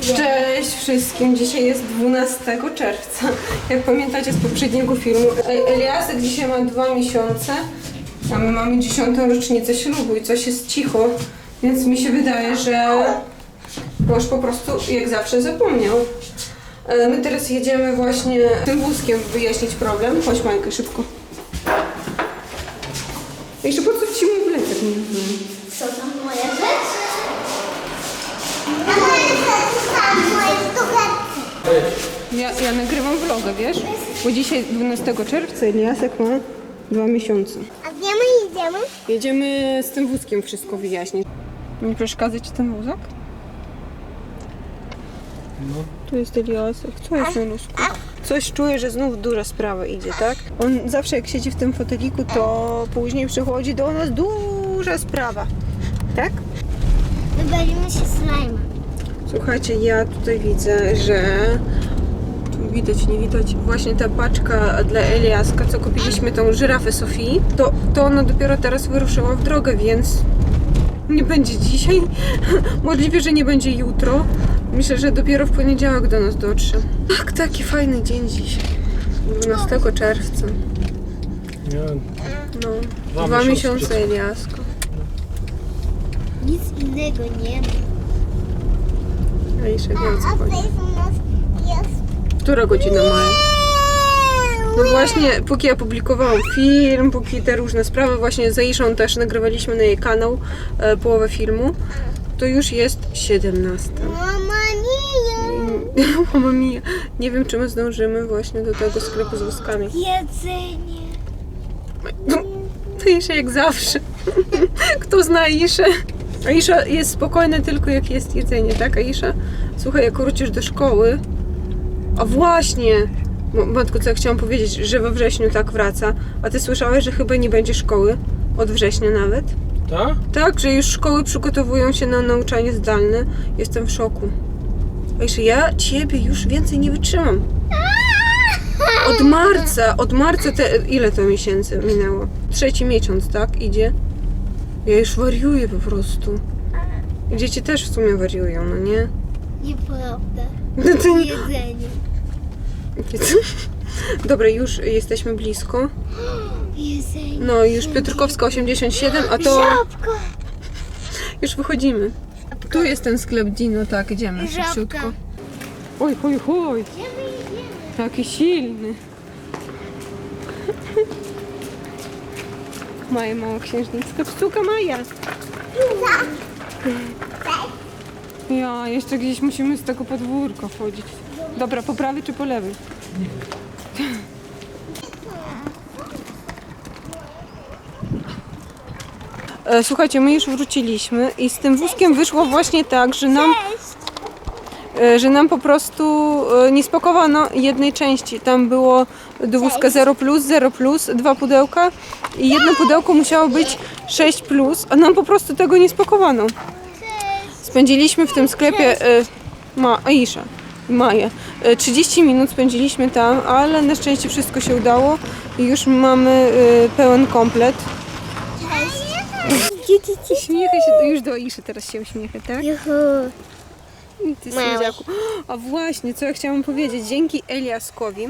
Cześć wszystkim, dzisiaj jest 12 czerwca. Jak pamiętacie z poprzedniego filmu, E- Eliasek dzisiaj ma dwa miesiące, a my mamy dziesiątą rocznicę ślubu i coś jest cicho, więc mi się wydaje, że mąż po prostu jak zawsze zapomniał. E, My teraz jedziemy właśnie tym wózkiem wyjaśnić problem. Chodź Majkę, szybko. Jeszcze po co ci mój? Co tam moje? Ja, ja nagrywam vloga, wiesz? Bo dzisiaj 12 czerwca Eliasek ma dwa miesiące. A gdzie my idziemy? Jedziemy z tym wózkiem wszystko wyjaśnić. Nie przeszkadza ci ten wózek? No. Tu jest Eliasek. Co jest Melusku? Coś czuję, że znów duża sprawa idzie, tak? On zawsze jak siedzi w tym foteliku, to później przychodzi do nas duża sprawa. Tak? Wybawimy się slajma. Słuchajcie, ja tutaj widzę, że tu widać, nie widać, właśnie ta paczka dla Eliaska, co kupiliśmy, tą żyrafę Sofii, to, to ona dopiero teraz wyruszyła w drogę, więc nie będzie dzisiaj. Możliwe, że nie będzie jutro. Myślę, że dopiero w poniedziałek do nas dotrze. Tak, taki fajny dzień dzisiaj. 12 czerwca. Nie, No, Dwa miesiące Eliaska. Nic innego nie ma. A jeszcze wie o co A chodzi. tutaj u nas jest... Która godzina maja? No właśnie, póki ja publikowałam film, póki te różne sprawy, właśnie z Aiszą też nagrywaliśmy na jej kanał e, połowę filmu, to już jest 17. Mama nie Mama mia, nie wiem czy my zdążymy właśnie do tego sklepu z wózkami. Jedzenie. No, Aisza jak zawsze. Kto zna Aiszę? Aisza jest spokojna tylko jak jest jedzenie, tak Aisza? Słuchaj, jak wrócisz do szkoły, a właśnie, matko, co ja chciałam powiedzieć, że we wrześniu tak wraca, a ty słyszałaś, że chyba nie będzie szkoły? Od września nawet? tak? Tak, że już szkoły przygotowują się na nauczanie zdalne. Jestem w szoku. Aisza, ja ciebie już więcej nie wytrzymam. Od marca, od marca te, ile to miesięcy minęło? Trzeci miesiąc, tak? Idzie. Ja już wariuję po prostu. I Dzieci też w sumie wariują, no nie? Nieprawda. No to nie... Jedzenie. Dobra, już jesteśmy blisko. Jedzenie. No już Piotrkowska 87, a to Żabka. już wychodzimy. Tu jest ten sklep Dino, tak, idziemy Żabka. szybciutko. Oj, oj, oj, Gdzie my idziemy? jaki silny. Maja mała księżniczka, pstuka Maja. Ja, jeszcze gdzieś musimy z tego podwórka wchodzić. Dobra, po prawej czy po lewej? E, Słuchajcie, my już wróciliśmy i z tym wózkiem wyszło właśnie tak, że nam, że nam po prostu e, nie spakowano jednej części. Tam było do wózka 0 plus, 0 plus, dwa pudełka i jedno pudełko musiało być 6 plus, a nam po prostu tego nie spakowano. Spędziliśmy w tym sklepie e, ma, Aisza, Maję. E, 30 minut spędziliśmy tam, ale na szczęście wszystko się udało i już mamy e, pełen komplet. Uśmiechaj się, już do Aiszy teraz się uśmiechaj, tak? Juhu. Ty Małe. sędziaku. A właśnie, co ja chciałam powiedzieć, dzięki Eliaskowi.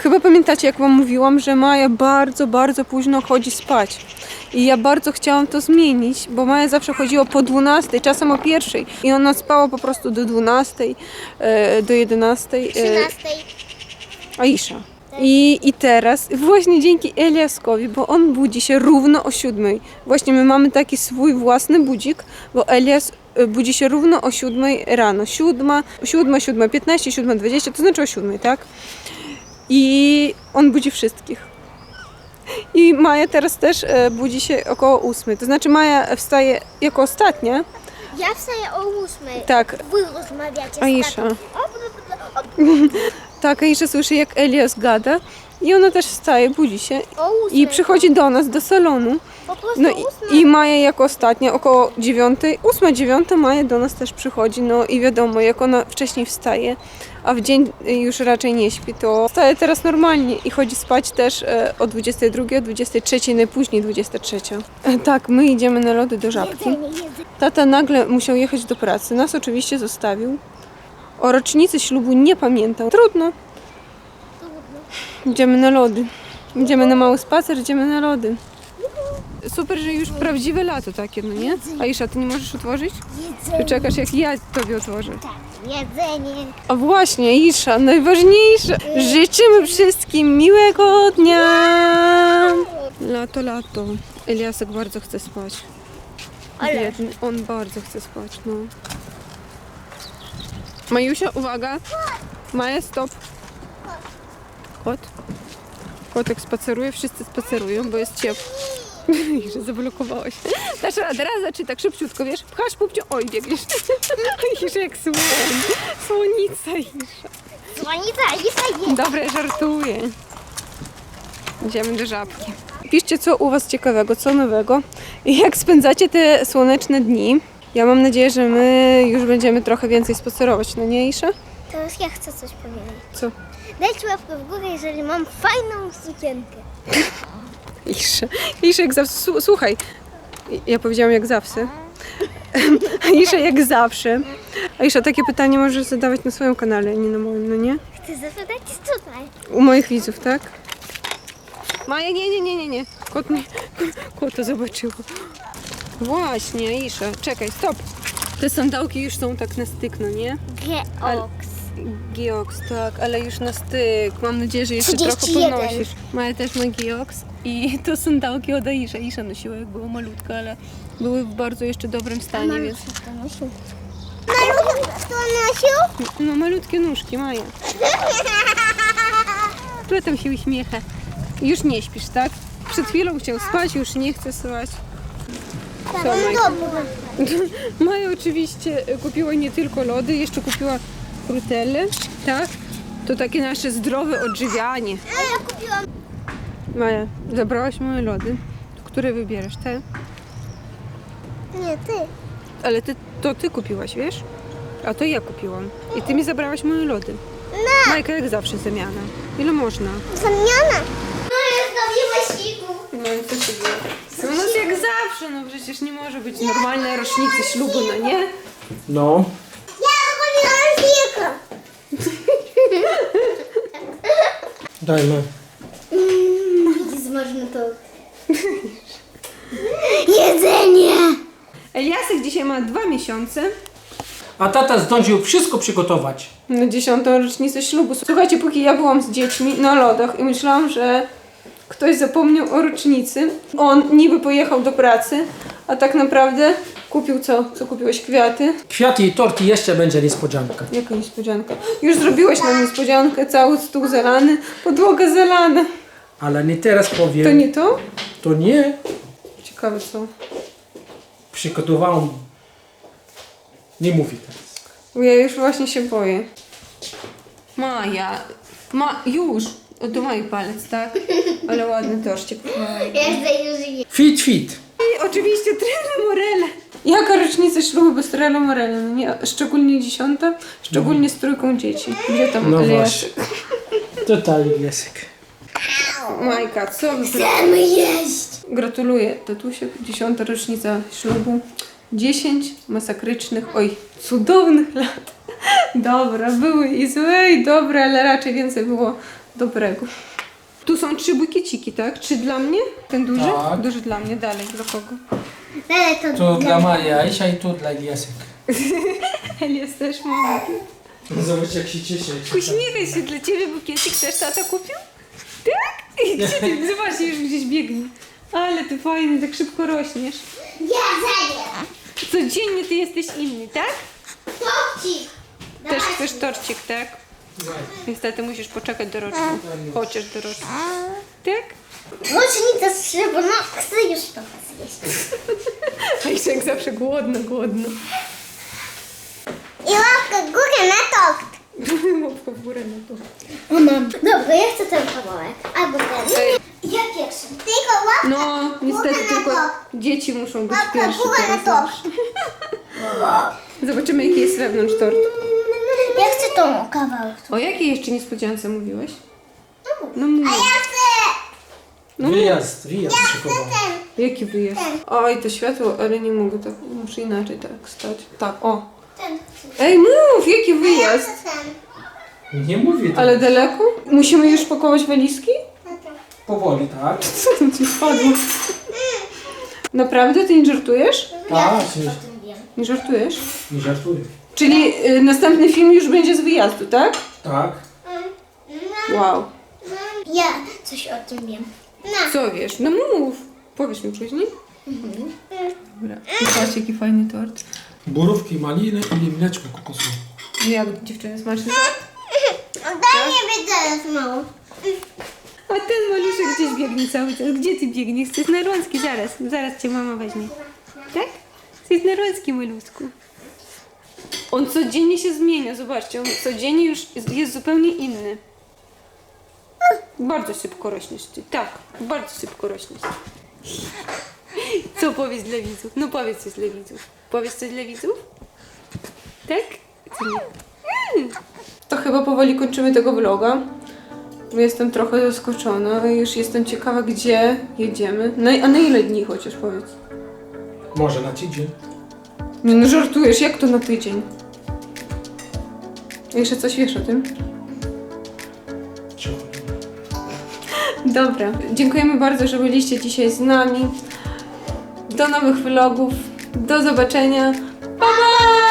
Chyba pamiętacie, jak wam mówiłam, że Maja bardzo, bardzo późno chodzi spać. I ja bardzo chciałam to zmienić, bo Maja zawsze chodziła po 12, czasem o pierwszej. I ona spała po prostu do 12, e, do 11. E, 13. Aisza. I, I teraz właśnie dzięki Eliaskowi, bo on budzi się równo o siódmej. Właśnie my mamy taki swój własny budzik, bo Elias budzi się równo o siódmej rano. Siódma, siódma, siódma, piętnaście, siódma, dwadzieścia, to znaczy o siódmej, tak? I on budzi wszystkich. I Maja teraz też e, budzi się około ósmej. To znaczy Maja wstaje jako ostatnia. Ja wstaję o 8. Tak, Wy rozmawiacie Aisza. tak, Aisza słyszy jak Elias gada. I ona też wstaje, budzi się o 8. i przychodzi do nas, do salonu. No 8. i, i Maja jako ostatnia, około dziewiątej, ósma, dziewiąta Maja do nas też przychodzi, no i wiadomo, jak ona wcześniej wstaje, a w dzień już raczej nie śpi, to wstaje teraz normalnie i chodzi spać też e, o 22, o 23, najpóźniej 23. E, tak, my idziemy na lody do żabki. Tata nagle musiał jechać do pracy, nas oczywiście zostawił O rocznicy ślubu nie pamiętam. Trudno. Idziemy na lody. Idziemy na mały spacer, idziemy na lody. Super, że już prawdziwe lato takie, no nie? Aisza, ty nie możesz otworzyć? Jedzenie. czekasz, jak ja tobie otworzę. Jedzenie. A właśnie, Isza, najważniejsze. Życzymy wszystkim miłego dnia. Lato, lato. Eliasek bardzo chce spać. Ale. Biedny, on bardzo chce spać, no. Majusia, uwaga. Maja, stop. Kot. Kotek spaceruje, wszyscy spacerują, bo jest ciepło. że zablokowałeś. Dasz radę, raz zaczy tak szybciutko, wiesz? Pchasz pupciu, oj, biegniesz. Isza jak słoń. Słonica Isza. Słonica i fajnie. Dobra, żartuję. Idziemy do żabki. Piszcie, co u Was ciekawego, co nowego i jak spędzacie te słoneczne dni. Ja mam nadzieję, że my już będziemy trochę więcej spacerować, no nie Isza? Teraz ja chcę coś powiedzieć. Co? Dajcie łapkę w górę, jeżeli mam fajną sukienkę. Isza. Isza jak zawsze, Słu- słuchaj, ja powiedziałam jak zawsze. Isza jak zawsze. A Isza, takie pytanie możesz zadawać na swoim kanale, nie na moim, no nie? Chcę zapytać tutaj. U moich widzów, tak? Maja, nie, nie, nie, nie, nie. Kot mnie, kot to zobaczyło. Właśnie, Isza, czekaj, stop. Te sandałki już są tak na styk, no nie? Geox. Giox, tak, ale już na styk. Mam nadzieję, że jeszcze trochę 31. ponosisz. Maja też ma Giox i to sandałki od Aisza. Isza nosiła jak była malutka, ale były w bardzo jeszcze dobrym stanie, więc... to nosił. Malutki kto nosił? No malutkie nóżki, Maja. Kto tam się uśmiecha? Już nie śpisz, tak? Przed chwilą chciał spać, już nie chce spać. Tak, Co, Majka? Maja oczywiście kupiła nie tylko lody, jeszcze kupiła frutelle, tak? To takie nasze zdrowe odżywianie. A ja kupiłam. Maja, zabrałaś moje lody. Które wybierasz? Te? Nie, ty. Ale ty, to ty kupiłaś, wiesz? A to ja kupiłam. I ty mi zabrałaś moje lody. No, Majka, jak zawsze zamiana. Ile można? zamiana. No jest do wyścigu. No i co się dzieje? U nas jak zawsze, no przecież nie może być normalnej rocznicy ślubu, no nie? No. Dajmy. Widzi zmarzny to. Jedzenie. Eliasek dzisiaj ma dwa miesiące. A tata zdążył wszystko przygotować. Na dziesiątą rocznicę ślubu. Słuchajcie, póki ja byłam z dziećmi na lodach i myślałam, że ktoś zapomniał o rocznicy. On niby pojechał do pracy, a tak naprawdę kupił co? Co kupiłeś? Kwiaty? Kwiaty i torty jeszcze będzie niespodzianka. Jaka niespodzianka. Już zrobiłeś nam niespodziankę, cały stół zalany, podłoga zalana. Ale nie teraz powiem. To nie to? To nie. Ciekawe co. Przygotowałam. Nie mówi teraz. Bo ja już właśnie się boję. Maja, ma, już. O, to mój palec, tak? Ale ładny torcik. Jeszcze już Fit, fit. I oczywiście Trello Morele. Jaka rocznica ślubu bez Trello Morele? No nie, szczególnie dziesiąta, szczególnie z trójką dzieci. Gdzie tam No Eliaszek? Tutaj Lesek. Majka, co wy chcemy jeść. Gratuluję, tatusiek, dziesiąta rocznica ślubu. Dziesięć masakrycznych, oj, cudownych lat. Dobra, były i złe, i dobre, ale raczej więcej było dobrego. Tu są trzy bukieciki, tak? Trzy dla mnie? Ten duży? Tak. Duży dla mnie, dalej, dla kogo? To, To dla Maria Aisha i to dla Lesek. Elias też ma bukiet. Zobacz jak się cieszy. Uśmiechaj się, dla ciebie bukiecik też tata kupił? Tak? I Gdzie ty? Zobaczcie, już gdzieś biegnie. Ale ty fajny, tak szybko rośniesz. Jedzenie. Codziennie ty jesteś inny, tak? Topcik. Też chcesz torcik, tak? Niestety musisz poczekać do roczku. Chociaż do roczku. Tak? Mocznica z szybu, no chcę już to zjeść. A jak zawsze głodno, głodno. I łapkę w górę na tort. Łapka w górę na to. O mam. Dobra, ja chcę ten kawałek. Albo ten. Ja pierwszy. Tylko łapkę. No, niestety na tylko tort. dzieci muszą być Łapkę w pierwsze górę na teraz. tort. Zobaczymy, jaki jest wewnątrz tortu. Ja chcę tą kawałek. O jakiej jeszcze niespodziance mówiłeś? No mów. Ja chcę No, Wyjazd, wyjazd szykował. Jaki wyjazd? Oj, to światło, ale nie mogę tak. Muszę inaczej tak stać. Tak, o. Ten. Ej, mów, jaki wyjazd? Ten. Nie mówię tak. Ale daleko? Musimy już pakować walizki? Powoli, tak? Co tam ci spadło? Naprawdę? Ty nie żartujesz? Tak, nie, też o tym wiem. Nie żartujesz? nie żartuję. Czyli y, następny film już będzie z wyjazdu, tak? Tak. Wow. Ja coś o tym wiem. Na. Co wiesz? No mów. Powiesz mi później. Dobra. Zobaczcie, jaki fajny tort. Borówki, maliny i mleczko kokosowe. Jak dziewczyny smaczny tort? Daj mi teraz mało. A ten maluszek gdzieś biegnie cały czas. Gdzie ty biegniesz? Chcesz na rączki? Zaraz, zaraz cię mama weźmie. Tak? Chcesz na rączki, malusku. On codziennie się zmienia, zobaczcie, on codziennie już jest zupełnie inny. Bardzo szybko rośniesz ty. Tak, bardzo szybko rośniesz. Co powiedz dla widzów? No powiedz coś dla widzów. Powiedz coś dla widzów? Tak? Nie? Mm. To chyba powoli kończymy tego vloga. Bo Jestem trochę zaskoczona i już jestem ciekawa, gdzie jedziemy. No, i- a na ile dni chociaż powiedz? Może na tydzień. Nie no, żartujesz, jak to na tydzień? Jeszcze coś wiesz o tym? Dobra, dziękujemy bardzo, że byliście dzisiaj z nami. Do nowych vlogów. Do zobaczenia. Pa, pa!